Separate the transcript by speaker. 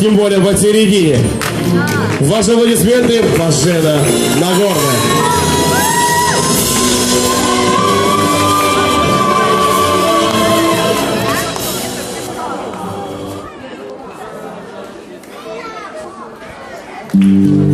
Speaker 1: тем более посередине. Ваши аплодисменты, Бажена Нагорная.
Speaker 2: Thank mm -hmm. you.